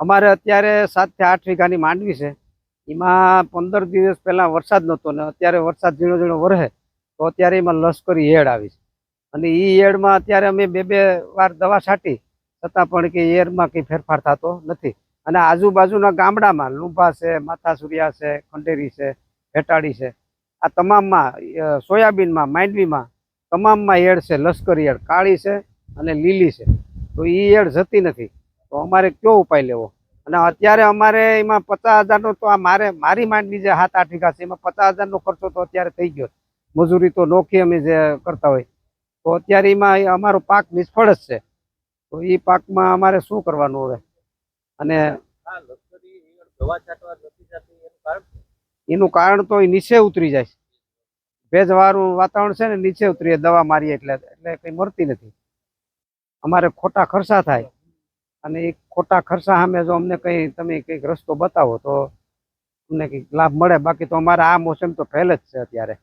અમારે અત્યારે સાતથી આઠ વીઘાની માંડવી છે. એમાં પંદર દિવસ પહેલાં વરસાદ નહોતો ને અત્યારે વરસાદ ઝીણો ઝીણો વરહે તો અત્યારે એમાં લશ્કરી હેડ આવી છે. અને એ એડમાં અત્યારે અમે બે બે વાર દવા છાંટી, છતાં પણ કે એરમાં કંઈ ફેરફાર થતો નથી. અને આજુબાજુના ગામડામાં લુંભા છે, માથાસુરિયા છે, ખંડેરી છે, ભેટાડી છે, આ તમામમાં સોયાબીનમાં, માંડવીમાં તમામમાં એડ છે, લશ્કરી એડ કાળી છે અને લીલી છે. તો એ એડ જતી નથી. તો અમારે કયો ઉપાય લેવો? અને અત્યારે અમારે એમાં પચાસ હજારનો તો આ મારે, મારી માંડવી જે સાત આઠ વીઘા છે, એમાં પચાસ હજારનો ખર્ચો તો અત્યારે થઈ ગયો. મજૂરી તો નોખી અમે જે કરતા હોય. તો અત્યારે એમાં અમારો પાક નિષ્ફળ જ છે. તો એ પાકમાં અમારે શું કરવાનું હવે? અને? એનું કારણ તો એ નીચે ઉતરી જાય ભેજવાળું વાતાવરણ છે ને, નીચે ઉતરીએ દવા મારીએ એટલે એટલે કંઈ મળતી નથી. અમારે ખોટા ખર્ચા થાય. અને એ ખોટા ખર્ચા સામે જો અમને કંઈ, તમે કંઈક રસ્તો બતાવો તો અમને કંઈક લાભ મળે. બાકી તો અમારે આ મોસમ તો ફેલ જ છે અત્યારે.